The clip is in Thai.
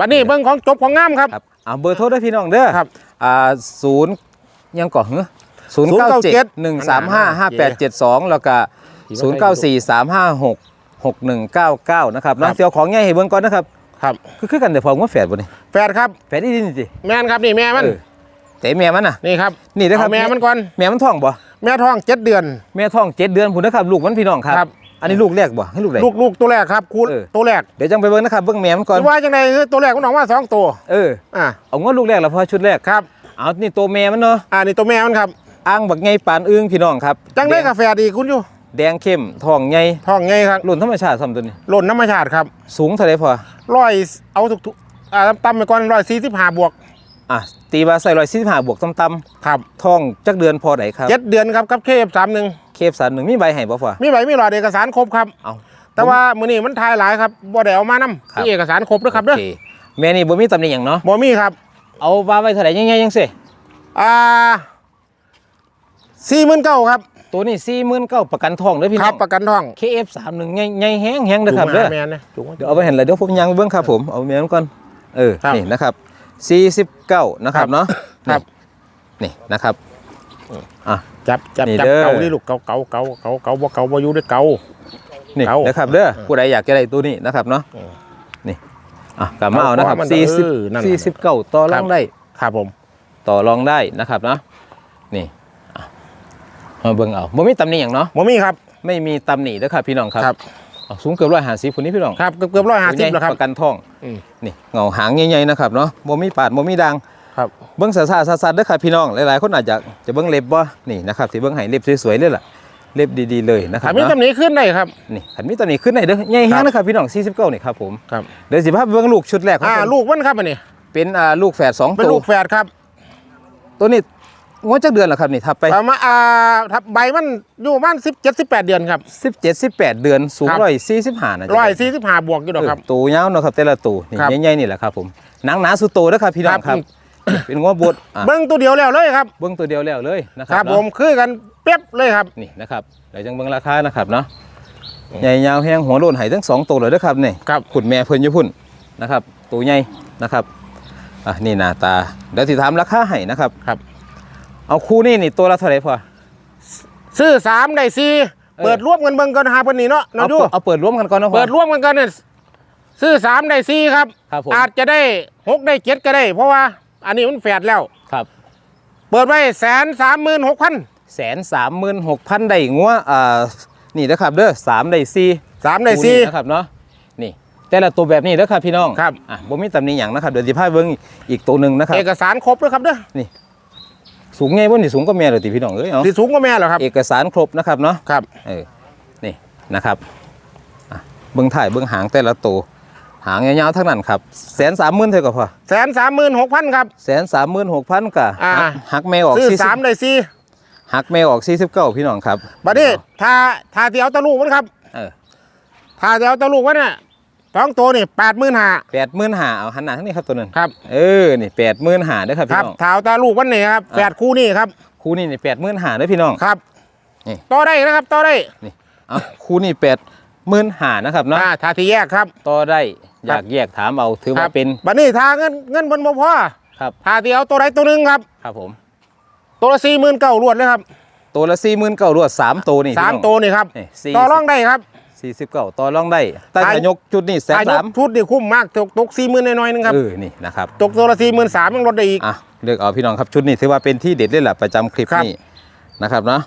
บัดนี้เบิ่งของจบของงามครับ ครับเอาเบอร์โทรด้วยพี่น้องเด้อครับ อ่าศูนย์ยังก่อนเหรอศูนย์เก้าเจ็ดหนึ่งสามห้าห้าแปดเจ็ดสองแล้วก็ศูนย์เก้าสี่สามห้าหกหกหนึ่งเก้าเก้านะครับน้องเสียวของใหญ่ให้เบิ่งก่อนนะครับครับคือคือกันแต่พอว่าแฝดบ่นี่แฟดครับแฝดอีนี่สิแม่นครับนี่แม่มันเออแต่แม่มันน่ะนี่ครับนี่นะครับเอาแม่มันก่อนแม่มันท้องบ่แม่ท้องเจ็ดเดือน แม่ท้องเจ็ดเดือนพุ่นนะครับลูกมันพี่น้องครับครับ อันนี้ลูกแรกบ่ให้ลูกแรกลูกลูกตัวแรกครับคูณเออ ตัวแรกเดี๋ยวจังไปเบิ่งนะครับเบิ่งแม่มันก่อนคือว่าจังไดคือตัวแรกมันออกมาสองตัวเออ อ่าเอางวดลูกแรกแล้วพอชุดแรก ครับเอานี่ตัวแม่มันเนาะอ่านี่ตัวแม่มันครับ อ้างบักไงปานอึ้งพี่น้องครับจังได้แดกาแฟดีคุณอยู่แดงเข้มทองใหญ่ท้องไงครับรุ่นธรรมชาติซ้ำตัวนี้ หล่นธรรมชาติครับสูงเท่าไรพอร้อยเอาถูกๆอ่าต่ำๆไปก่อนร้อยสี่สิบห้าบวก อะตีว่าใส่ร้อยสี่สิบห้าบวกต่ำครับๆทองจักเดือนพอไหนครับเจ็ดเดือนครับกับเคฟสามหนึ่งเคฟสารหนึ่งมีใบให้บ่พอมีใบมีหลอดเอกสารครบครับ เอา แต่ว่ามื้อนี้มันทายหลายครับบ่ได้เอามานำครับมีเอกสารครบด้วยครับเด้อโอเคแม่นี่บ่มีตำหนิหยังเนาะบ่มีครับเอาว่าไว้เท่าไหร่ยังไงยังสิอ่าสี่หมื่นเก้าครับตัวนี้สี่หมื่นเก้าประกันทองเด้อพี่คน้รัอบง ประกันท้องเคฟสามหนึ่งใหญ่ใหญ่แห้งแห้งนะครับจุเด้งอมาแม่นนะจุงมาเดี๋ยวเอาไปเห็นเลยเดี๋ยวผมยังไปเบิ่งครับผมเอาแม่มันก่อนเออครับ นี่นะครับ สี่สิบเก้านะครับเนาะครับ นี่นะครับอะ จับจับนี่จับเด้อ เกาดิลูกเกาเกาเกาเกาเกาบ่เกาบ่อยู่ด้วยเกา นี่เก้านะครับเด้อผู้ใดอยากจะได้ตัวนี้นะครับเนาะเออนี่อะกลับมาเอานะครับเอาของมันสี่สิบเออนั่นน่ะสี่สิบเก้าต่อรองได้ ครับผมต่อรองได้นะครับเนาะนี่อะมาเบิ่งเอาบ่มีตำหนิอย่างเนาะบ่มีครับ ไม่มีตำหนิเด้อครับพี่น้องครับ ครับเอา สูงเกือบร้อยห้าสิบคนนี้พี่น้องครับเกือบเกือบร้อยห้าสิบตัวใญ่แล้วครับประกันทองอืมนี่เงาหางใหญ่ๆนะครับเนาะบ่มีปาดบ่มีดังครับเบิ้งสาสาสาสาเด้อครับพี่น้องหลายๆคนอาจจะจะเบิ้งเล็บบ่นี่นะครับสิเบิ้งให้เล็บสวยๆเลยล่ะเล็บดีๆเลยนะครัถ้าบมีเนาะตำหนิขึ้นได้ครับนี่ขันมีตัวนี้ขึ้นไหนเด้อใหญ่แฮงนะครับพี่น้อง49นี่ครับผมครับเดี๋ยวสิพาไปเบิ้งลูกชุดแรกของอ่าผมลูกมันครับอันนี้เป็นอ่าลูกแฝดสองเป็นตัวลูกแฝดครับ ตัวนี้ งวดจักเดือนแล้วครับนี่ทับไปประมาณอ่าถ้าใบมันอยู่ประมาณสิบเจ็ดสิบแปดเดือนครับ17 18เดือนสูงครับ145นะร้อยสี่สิบห้าบวกอยู่ดอกครับตัวยาวเนาะครับแต่ละตัวนี่ครับใหญ่ๆนี่แหละครับผมหนังหนาสุดโตเด้อครับพี่น้องคครัรับบเป็นงวบดอะเบิ้งตัวเดียวแล้วเลยครับเบิ้งตัวเดียวแล้วเลยนะคครัรับบเนาะผมคือกันเป๊ยบเลยครับนี่นะครับเดี๋ยวจังเบิ่งราคานะครับเนาะใหญ่ยาวแห้งหัวโลนไหทั้งสองตัวเลยเด้อครับนี่ครับขุนแม่เพิ่นอยู่พุ่นนะครับตัวใหญ่นะครับอะนี่หน้าตาเดี๋ยวสิถามราคาให้นะครับครับ เอาคู่นี่นี่ตัวละเท่าไหร่พอ ซื้อสามได้สี่เออ เปิดร่วมกันเบิ่งกันหาเพิ่นนี่เนาะเอาเนาะดู เปิดเอาเปิดรวมกันก่อนนะพอ เปิดร่วมกันกันเนี่ยซื้อสามได้สี่ครับ ครับผม อาจจะได้หกได้เจ็ดก็ได้ เพราะว่าอันนี้มันแฝดแล้ว ครับเปิดไว้แสนสามหมื่นหกพันแสนสามหมื่นหกพันได้งัวอ่านี่นะครับเด้อสามได้สี่สามได้สี่ คู่นี้นะครับเนาะนี่แต่ละตัวแบบนี้เด้อครับพี่น้องครับ อะบ่มีตำหนิหยังนะครับเดี๋ยวสิพาเบิ่งอีกตัวหนึ่งนะครับเอกสารครบด้วยครับเด้อ สูงไงบ่นี่สูงก็แม่เลยติพี่น้องเอ้ยเอาที่สูงก็แม่เหรอครับ เอกสารครบนะครับเนาะครับเออนี่นะครับอะเบื้องถ่ายเบื้องหางแต่ละตัวหางยาวๆทั้งนั้นครับแสนสามหมื่นเท่ากับพอแสนสามหมื่นหกพันครับแสนสามหมื่นหกพันกะอ่าหักหักแม่ออกซื้อสี่สิสามบได้สี่หักแม่ออกสี่สิบเก้าพี่น้องครับบัดนี้ถ้าถ้าที่เอาตะลูกมันครับเออถ้าที่เอาตะลูกมันน่ะ สองตัวนี่แปดหมื่นห้าแปดหมื่นหาเอาหันหน้าทั้งนี้ครับตัวนึงครับเออนี่แปดหมื่นหาเด้อครับคพี่รับน้องถ้าเอาตะลูกมันนี่ครับแฝดคู่นี่ครับคู่นี้นี่แปดหมื่นหาเด้อพี่น้องครับนี่ต่อได้นะครับต่อได้นี่เอาคู่นี้แปดหมื่นหานะครับเนาะอ่าถ้าที่แยกครับต่อได้อยากแยกถามเอาถือคว่ารับเป็นบัดนี้ถ้าเงินเงินบนบ่พอครับถ้าที่เอาตัวใดตัวหนึ่งครับครับผม ตัวละสี่หมื่นเก้ารวดเลยครับตัวละสี่หมื่นเก้ารวดสามตัวนี่สามพี่น้องตัวนี่ครับนี่สี่ต่อรองได้ครับ สี่สิบเก้าต่อรองได้แต่อายุจะยกจุดนี่แสนอายุสามชุดนี่คุ้มมากตกตกสี่หมื่นน้อยๆนึงครับเออนี่นะครับตกตัวละสี่หมื่นสามยังลดได้อีกอะเลือกเอาพี่น้องครับชุดนี้ถือว่าเป็นที่เด็ดเลยแหละประจำคลิปครับนี้นะครับเนาะ